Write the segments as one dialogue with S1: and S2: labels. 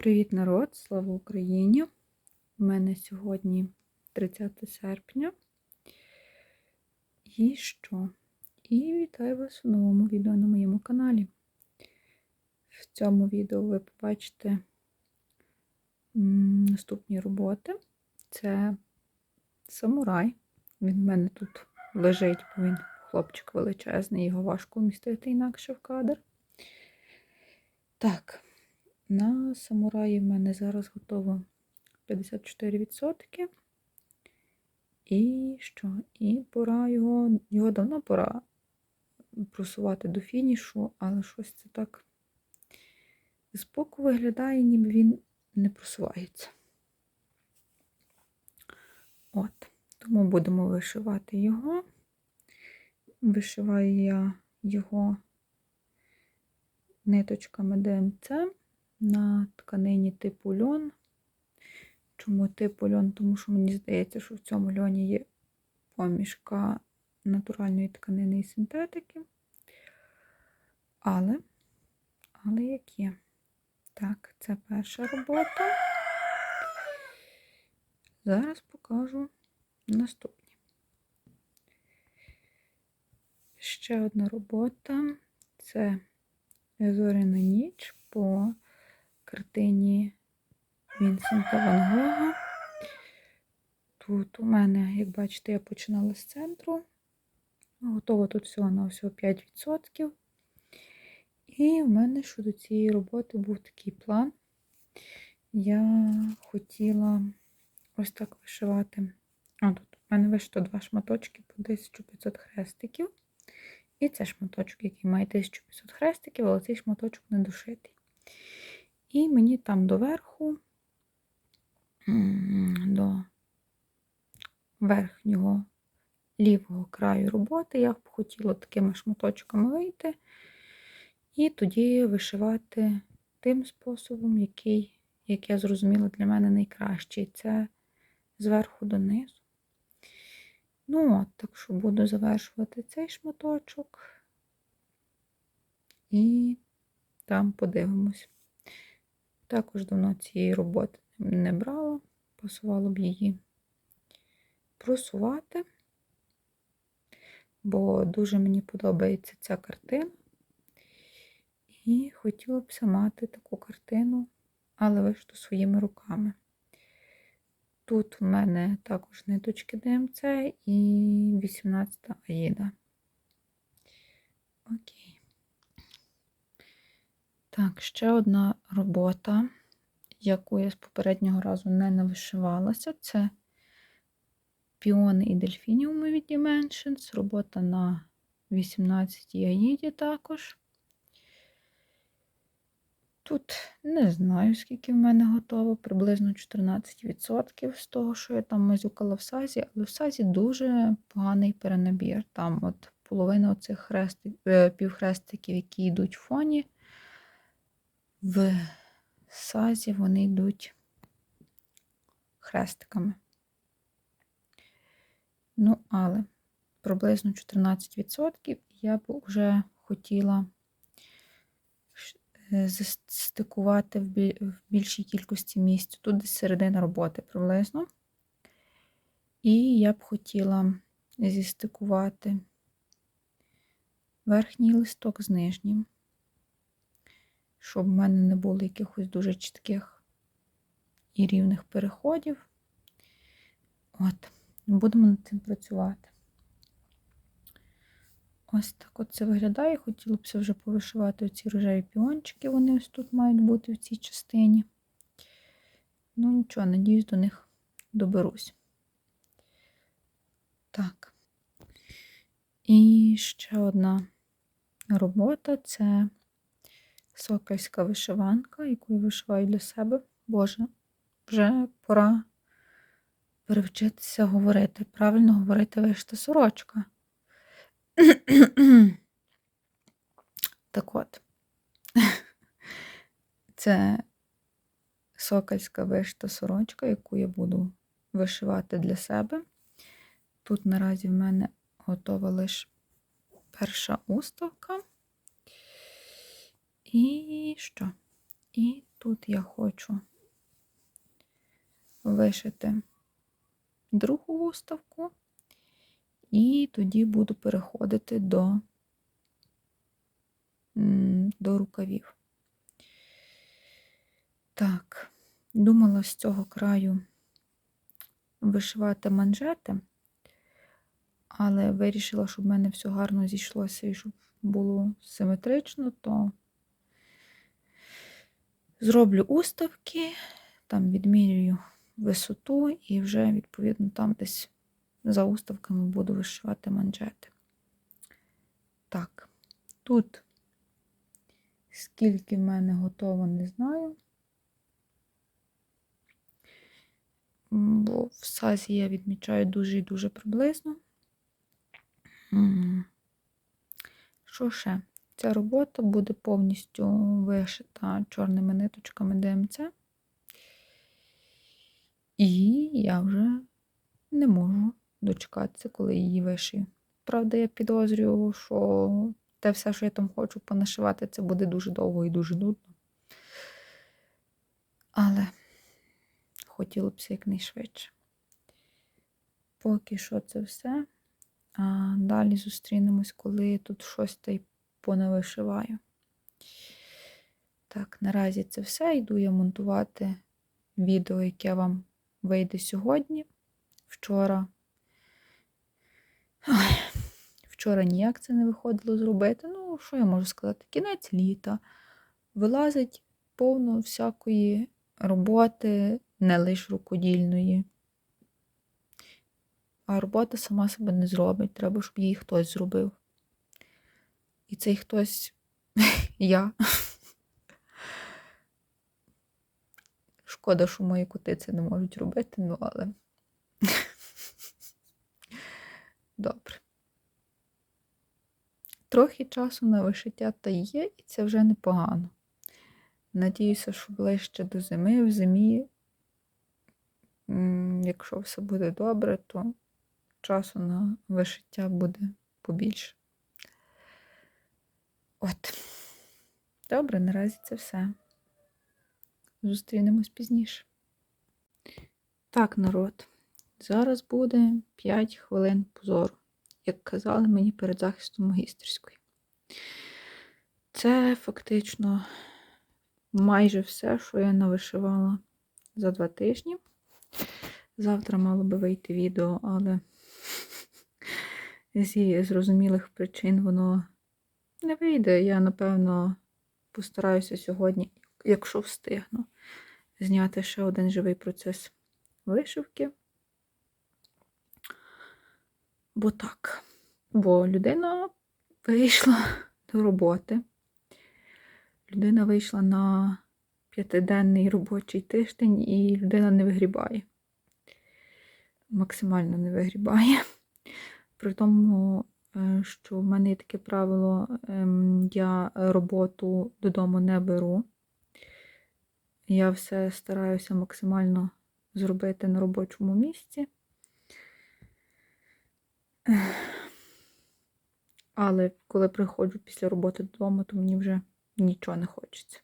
S1: Привіт, народ! Слава Україні! У мене сьогодні 30 серпня. І що? І вітаю вас у новому відео на моєму каналі. В цьому відео ви побачите наступні роботи. Це самурай. Він в мене тут лежить, бо він хлопчик величезний, його важко вмістити інакше в кадр. Так. На самураї в мене зараз готово 54%. І що? І пора його, його давно пора просувати до фінішу, але щось це так з боку виглядає, ніби він не просувається. От, тому будемо вишивати його. Вишиваю я його ниточками ДМЦ на тканині типу льон. Чому типу льон? Тому що мені здається, що в цьому льоні є помішка натуральної тканини і синтетики. Але, але як є. Так, це перша робота. Зараз покажу наступні. Ще одна робота це Зоряна ніч по картині Вінсента Ван Гога. Тут у мене, як бачите, я починала з центру. Готово тут всього на всього 5%. І в мене щодо цієї роботи був такий план. Я хотіла ось так вишивати. А тут у мене вишито два шматочки по 1500 хрестиків. І це шматочок, який має 1500 хрестиків, але цей шматочок не дошитий. І мені там доверху, до верхнього лівого краю роботи, я б хотіла такими шматочками вийти, і тоді вишивати тим способом, який, як я зрозуміла, для мене найкращий. Це зверху донизу. Ну, от, так що буду завершувати цей шматочок. І там подивимось. Також давно цієї роботи не брала, пасувало б її просувати, бо дуже мені подобається ця картина. І хотіла б мати таку картину, але вишту своїми руками. Тут в мене також ниточки ДМЦ і 18 Аїда. Окей. Так, ще одна робота, яку я з попереднього разу не навишивалася, це піони і дельфініуми від Dimensions. Робота на 18 Аїді також. Тут не знаю, скільки в мене готово, приблизно 14% з того, що я там мазюкала в сазі, але в сазі дуже поганий перенабір. Там от половина оцих хрестик, е, півхрестиків, які йдуть в фоні, в сазі вони йдуть хрестиками. Ну, але приблизно 14% я б вже хотіла застикувати в більшій кількості місць. Тут десь середина роботи приблизно. І я б хотіла зістикувати верхній листок з нижнім, щоб в мене не було якихось дуже чітких і рівних переходів. От, будемо над цим працювати. Ось так от це виглядає. Хотіла б вже повишивати оці рожеві піончики, вони ось тут мають бути в цій частині. Ну, нічого, надіюсь, до них доберусь. Так. І ще одна робота це сокольська вишиванка, яку я вишиваю для себе. Боже, вже пора перевчитися говорити. Правильно говорити вишита сорочка. Так от, це сокольська вишита сорочка, яку я буду вишивати для себе. Тут наразі в мене готова лише перша уставка. І що? І Тут я хочу вишити другу виставку, і тоді буду переходити до, до рукавів. Так, думала з цього краю вишивати манжети, але вирішила, щоб в мене все гарно зійшлося і щоб було симетрично, то зроблю уставки, там відмірюю висоту і вже, відповідно, там десь за уставками буду вишивати манжети. Так, тут скільки в мене готово, не знаю. Бо в сазі я відмічаю дуже і дуже приблизно. Що ще? Ця робота буде повністю вишита чорними ниточками ДМЦ. І я вже не можу дочекатися, коли її вишию. Правда, я підозрюю, що те все, що я там хочу понашивати, це буде дуже довго і дуже нудно. Але хотілося б якнайшвидше. Поки що це все. А далі зустрінемось, коли тут щось та й понавишиваю. Так, наразі це все. Йду я монтувати відео, яке вам вийде сьогодні. Вчора. Ой, вчора ніяк це не виходило зробити. Ну, що я можу сказати? Кінець літа. Вилазить повно всякої роботи, не лише рукодільної. А робота сама себе не зробить. Треба, щоб її хтось зробив. І цей хтось я. Шкода, що мої коти це не можуть робити, ну але. Добре. Трохи часу на вишиття та є, і це вже непогано. Надіюся, що ближче до зими, в зимі, якщо все буде добре, то часу на вишиття буде побільше. От. Добре, наразі це все. Зустрінемось пізніше. Так, народ. Зараз буде 5 хвилин позору, як казали мені перед захистом магістерської. Це фактично майже все, що я навишивала за два тижні. Завтра мало би вийти відео, але зі зрозумілих причин воно не вийде. Я, напевно, постараюся сьогодні, якщо встигну, зняти ще один живий процес вишивки. Бо так. Бо людина вийшла до роботи. Людина вийшла на п'ятиденний робочий тиждень, і людина не вигрібає. Максимально не вигрібає. При тому, що в мене є таке правило, ем, я роботу додому не беру. Я все стараюся максимально зробити на робочому місці. Але коли приходжу після роботи додому, то мені вже нічого не хочеться.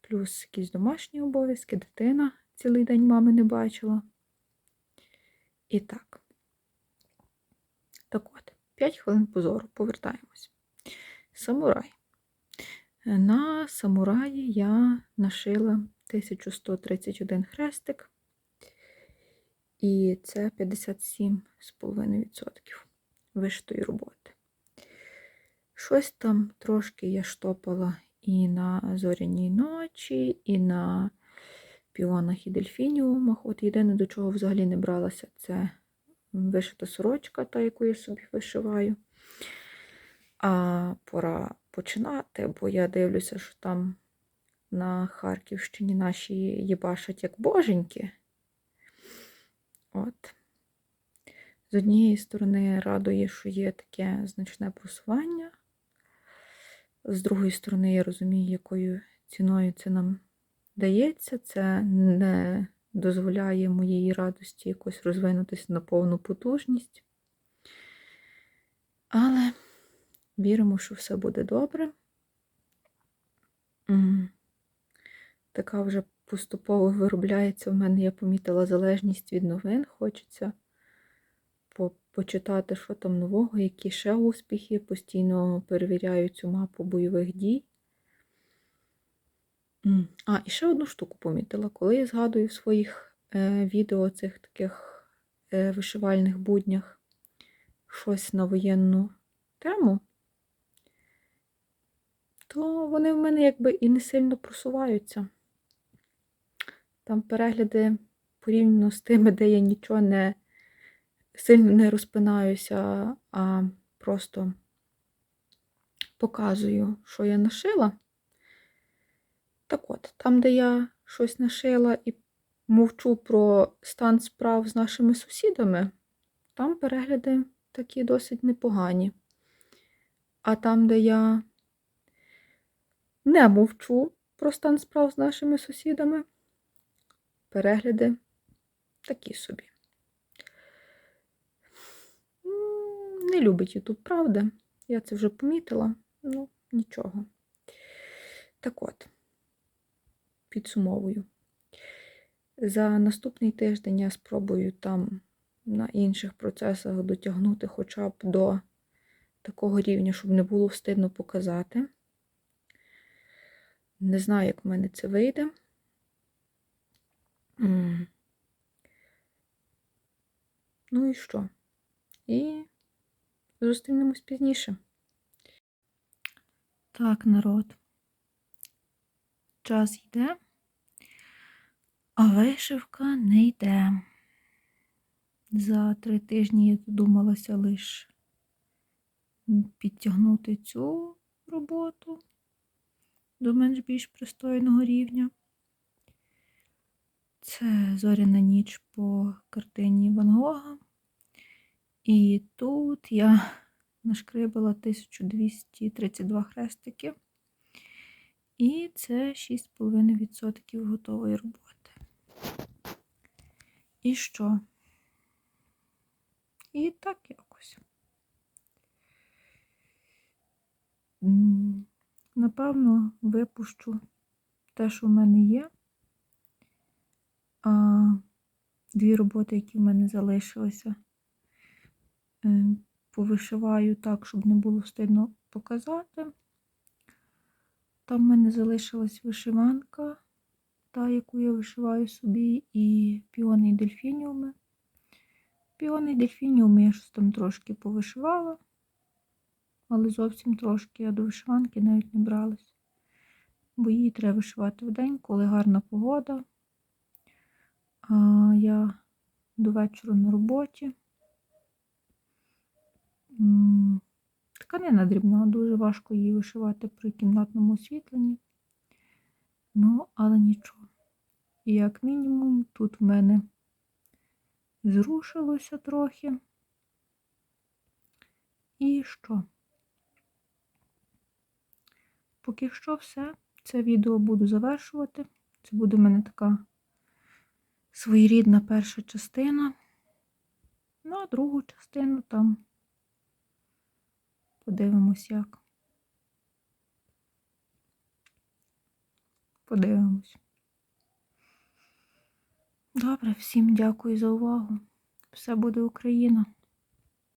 S1: Плюс якісь домашні обов'язки, дитина цілий день мами не бачила. І так. Так от, 5 хвилин позору, повертаємось. Самурай. На самураї я нашила 1131 хрестик. І це 57,5% виштої роботи. Щось там трошки я штопала і на зоряній ночі, і на піонах і дельфініумах. От єдине, до чого взагалі не бралася, це вишита сорочка, та, яку я собі вишиваю. А пора починати, бо я дивлюся, що там на Харківщині наші їбашать як боженьки. От. З однієї сторони, радує, що є таке значне просування. З другої сторони, я розумію, якою ціною це нам дається. Це не дозволяє моїй радості якось розвинутися на повну потужність. Але віримо, що все буде добре. така вже поступово виробляється. В мене я помітила залежність від новин. Хочеться почитати, що там нового, які ще успіхи. Постійно перевіряю цю мапу бойових дій. А, і ще одну штуку помітила. Коли я згадую в своїх е, відео цих таких е, вишивальних буднях щось на воєнну тему, то вони в мене якби і не сильно просуваються. Там перегляди порівняно з тими, де я нічого не сильно не розпинаюся, а просто показую, що я нашила. Так от, там, де я щось нашила і мовчу про стан справ з нашими сусідами, там перегляди такі досить непогані. А там, де я не мовчу про стан справ з нашими сусідами, перегляди такі собі. Не любить YouTube, правда? Я це вже помітила. Ну, нічого. Так от, підсумовую. За наступний тиждень я спробую там на інших процесах дотягнути хоча б до такого рівня, щоб не було встидно показати. Не знаю, як в мене це вийде. Ну і що? І зустрінемось пізніше. Так, народ. Час йде, а вишивка не йде. За три тижні я додумалася лише підтягнути цю роботу до менш більш пристойного рівня. Це зоряна ніч по картині Ван Гога. І тут я нашкрибала 1232 хрестики. І це 6,5% готової роботи. І що? І так якось. Напевно, випущу те, що в мене є. А дві роботи, які в мене залишилися, е, повишиваю так, щоб не було стидно показати. Там в мене залишилась вишиванка, та, яку я вишиваю собі, і піони і дельфініуми. Піони і дельфініуми я щось там трошки повишивала, але зовсім трошки, а до вишиванки навіть не бралась. Бо її треба вишивати вдень, коли гарна погода. А я до вечора на роботі. Тканина дрібна, дуже важко її вишивати при кімнатному освітленні. Ну, але нічого. І як мінімум, тут в мене зрушилося трохи. І що? Поки що все. Це відео буду завершувати. Це буде в мене така своєрідна перша частина. Ну, а другу частину там подивимось як. Подивимось. Добре, всім дякую за увагу. Все буде Україна.